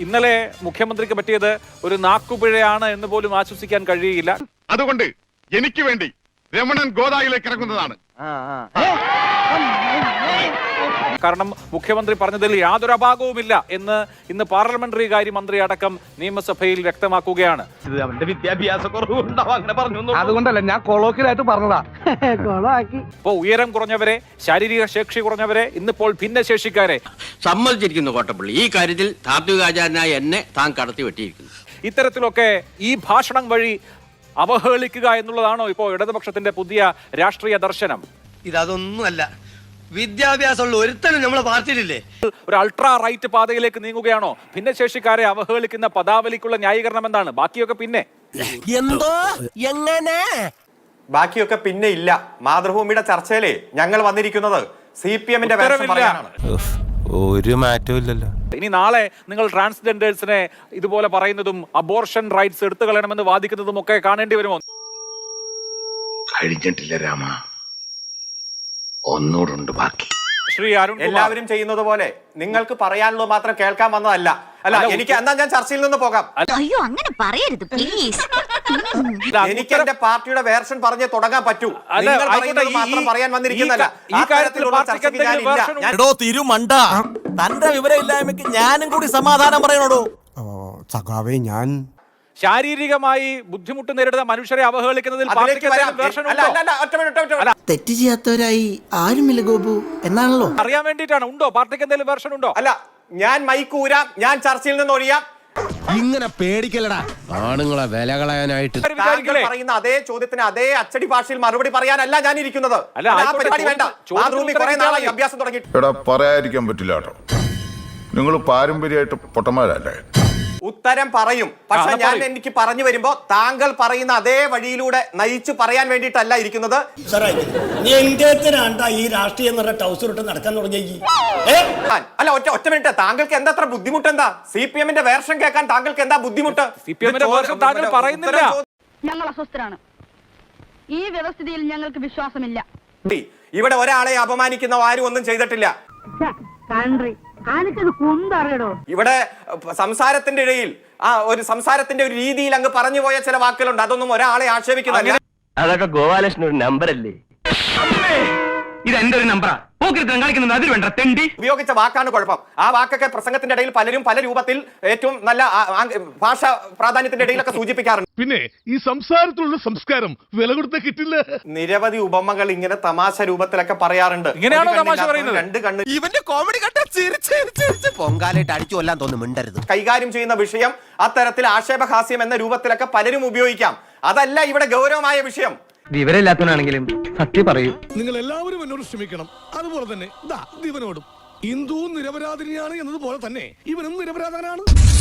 ഇന്നലെ മുഖ്യമന്ത്രിക്ക് പറ്റിയത് ഒരു നാക്കുപിഴയാണ് എന്ന് പോലും ആശ്വസിക്കാൻ കഴിയില്ല അതുകൊണ്ട് എനിക്ക് വേണ്ടി രമണൻ ഗോദായിലേക്ക് ഇറങ്ങുന്നതാണ്. കാരണം മുഖ്യമന്ത്രി പറഞ്ഞതിൽ യാതൊരു അപാകവുമില്ല എന്ന് ഇന്ന് പാർലമെന്ററി കാര്യ മന്ത്രി അടക്കം നിയമസഭയിൽ വ്യക്തമാക്കുകയാണ്. അവന്റെ വിദ്യാഭ്യാസ അങ്ങനെ പറഞ്ഞു അതുകൊണ്ടല്ല ഞാൻ കൊളോക്കിലായിട്ട് പറഞ്ഞതാ. ഇപ്പോൾ ഉയരം കുറഞ്ഞവരെ ശാരീരിക ശേഷി കുറഞ്ഞവരെ ഇന്നിപ്പോൾ ഭിന്നശേഷിക്കാരെ. സമ്മതിച്ചിരിക്കുന്നു കോട്ടപ്പള്ളി. ഈ കാര്യത്തിൽ താത്വികാചാരനായ എന്നെ താൻ കടത്തി വെട്ടിയിരിക്കുന്നു. ഇത്തരത്തിലൊക്കെ ഈ ഭാഷണം വഴി അവഹേളിക്കുക എന്നുള്ളതാണോ ഇപ്പോ ഇടതുപക്ഷത്തിന്റെ പുതിയ രാഷ്ട്രീയ ദർശനം? ഇതൊന്നുമല്ല വിദ്യാഭ്യാസമുള്ള ഒരുത്തനും നമ്മളെ പാർട്ടിയിലില്ലേ? ഒരു അൾട്രാ റൈറ്റ് പാതയിലേക്ക് നീങ്ങുകയാണോ? ഭിന്നശേഷിക്കാരെ അവഹേളിക്കുന്ന പദാവലിക്കുള്ള ന്യായീകരണം എന്താണ്? ബാക്കിയൊക്കെ പിന്നെ? എന്തോ? എങ്ങനെ? ബാക്കിയൊക്കെ പിന്നെ ഇല്ല. മാതൃഭൂമിയുടെ ചർച്ചയിലേ ഞങ്ങൾ വന്നിരിക്കുന്നത് സി പി എമ്മിന്റെ വേഷം പറയാനാണ് ഒരു മാറ്റവും ഇല്ലല്ലോ. ഇനി നാളെ നിങ്ങൾ ട്രാൻസ്ജെൻഡേഴ്സിനെ ഇതുപോലെ പറയുന്നതും അബോർഷൻ റൈറ്റ്സ് എടുത്തു കളയണമെന്ന് വാദിക്കുന്നതും ഒക്കെ കാണേണ്ടി വരുമോ? കഴിഞ്ഞിട്ടില്ല രാമ. ഒന്നൂടുണ്ട് ബാക്കി. ശ്രീ അരുൺ എല്ലാവരും ചെയ്യുന്നത് പോലെ നിങ്ങൾക്ക് പറയാനുള്ളത് മാത്രം കേൾക്കാൻ വന്നതല്ല. അല്ല എനിക്ക് എന്നാ ഞാൻ ചർച്ചയിൽ നിന്ന് പോകാം. അയ്യോ അങ്ങനെ പറയരുത് പ്ലീസ് എനിക്ക് എന്റെ പാർട്ടിയുടെ വേർഷൻ പറഞ്ഞേ തുടങ്ങാൻ പറ്റൂ. മാത്രം പറയാൻ വന്നിരിക്കുന്നല്ല ഈ കാര്യത്തിലുള്ള തിരുമണ്ട തന്റെ വിവരമില്ലായ്മക്ക് ഞാനും കൂടി സമാധാനം പറയണോടോ? സഖാവേ ഞാൻ ശാരീരികമായി ബുദ്ധിമുട്ട് നേരിടുന്ന മനുഷ്യരെ അവഹേളിക്കുന്നതിൽ തെറ്റ് ചെയ്യാത്തവരായി ആരുമില്ല ഗോപു എന്നാണല്ലോ? അറിയാൻ വേണ്ടിയിട്ടാണ്. ഉണ്ടോ? പാർട്ടിക്ക് എന്തെങ്കിലും വേർഷൻ ഉണ്ടോ അല്ല ഞാൻ മൈക്ക് ഊരാം ഞാൻ ചർച്ചയിൽ നിന്ന് ഒഴിയാം. ഇങ്ങനെ പേടിക്കലടാ ആണുങ്ങളെ വില കളയാനായിട്ട്. പറയുന്ന അതേ ചോദ്യത്തിന് അതേ അച്ചടി ഭാഷയിൽ മറുപടി പറയാനല്ല ഞാൻ ഇരിക്കുന്നത്. അല്ല, പരിപാടി വേണ്ട. ചോദ്യം- മാതൃഭൂമി ചോദ്യത്തിന് നാളായി അഭ്യാസം തുടങ്ങി എടാ പറയാതിരിക്കാൻ പറ്റില്ല കേട്ടോ. നിങ്ങൾ പാരമ്പര്യമായിട്ട് പൊട്ടന്മാരല്ലേ? ഉത്തരം പറയും. പക്ഷെ ഞാൻ എനിക്ക് പറഞ്ഞു വരുമ്പോ താങ്കൾ പറയുന്ന അതേ വഴിയിലൂടെ നയിച്ചു പറയാൻ വേണ്ടിയിട്ടല്ല ഇരിക്കുന്നത്. ഈ രാഷ്ട്രീയം നടക്കാൻ തുടങ്ങി അല്ല ഒറ്റ ഒറ്റ മിനിറ്റ്. താങ്കൾക്ക് എന്താ അത്ര ബുദ്ധിമുട്ട് എന്താ? സി പി എമ്മിന്റെ വേർഷം കേൾക്കാൻ താങ്കൾക്ക് എന്താ ബുദ്ധിമുട്ട്? താങ്കൾ പറയുന്നില്ല. ഞങ്ങൾ അസ്വസ്ഥരാണ്. ഈ വ്യവസ്ഥിതിയിൽ ഞങ്ങൾക്ക് വിശ്വാസമില്ല. ഇവിടെ ഒരാളെ അപമാനിക്കുന്ന ആരും ഒന്നും ചെയ്തിട്ടില്ല. കൺട്രി ഇവിടെ സംസാരത്തിന്റെ ഇടയിൽ ആ ഒരു സംസാരത്തിന്റെ ഒരു രീതിയിൽ അങ്ങ് പറഞ്ഞു പോയ ചില വാക്കുകളുണ്ട്. അതൊന്നും ഒരാളെ ആക്ഷേപിക്കുന്നില്ല അതൊക്കെ ഗോപാലകൃഷ്ണൻ ഒരു നമ്പറല്ലേ? ഇത് എന്റെ ഒരു നമ്പറാ. പോക്കിരുത്തം കളിക്കുന്നത് അതിൽ വേണ്ട തെണ്ടി. ഉപയോഗിച്ച വാക്കാണ് കുഴപ്പം. ആ വാക്കൊക്കെ പ്രസംഗത്തിന്റെ ഇടയിൽ പലരും പല രൂപത്തിൽ ഏറ്റവും നല്ല ഭാഷ പ്രാധാന്യത്തിന്റെ ഇടയിലൊക്കെ സൂചിപ്പിക്കാറുണ്ട്. പിന്നെ ഈ സംസാരത്തിലുള്ള സംസ്കാരം വില കൊടുത്ത കിട്ടില്ല. നിരവധി ഉപമകൾ ഇങ്ങനെ തമാശ രൂപത്തിലൊക്കെ പറയാറുണ്ട്. ഇങ്ങനെയാണോ തമാശ പറയുന്നത്? രണ്ട് കണ്ണ് ഇവന്റെ കോമഡി പൊങ്കാലായിട്ട് അടിച്ചു കൊല്ലാൻ തോന്നുന്നു മിണ്ടരുത്. കൈകാര്യം ചെയ്യുന്ന വിഷയം അത്തരത്തിൽ ആക്ഷേപഹാസ്യം എന്ന രൂപത്തിലൊക്കെ പലരും ഉപയോഗിക്കാം. അതല്ല ഇവിടെ ഗൗരവമായ വിഷയം. വിവരമില്ലാത്തവനാണെങ്കിലും സത്യം പറയൂ. നിങ്ങൾ എല്ലാവരും എന്നോട് ക്ഷമിക്കണം. അതുപോലെ തന്നെ ദാ ഇവനോടും ഹിന്ദുവും നിരപരാധിനിയാണ് എന്നതുപോലെ തന്നെ ഇവനും നിരപരാധനാണ്.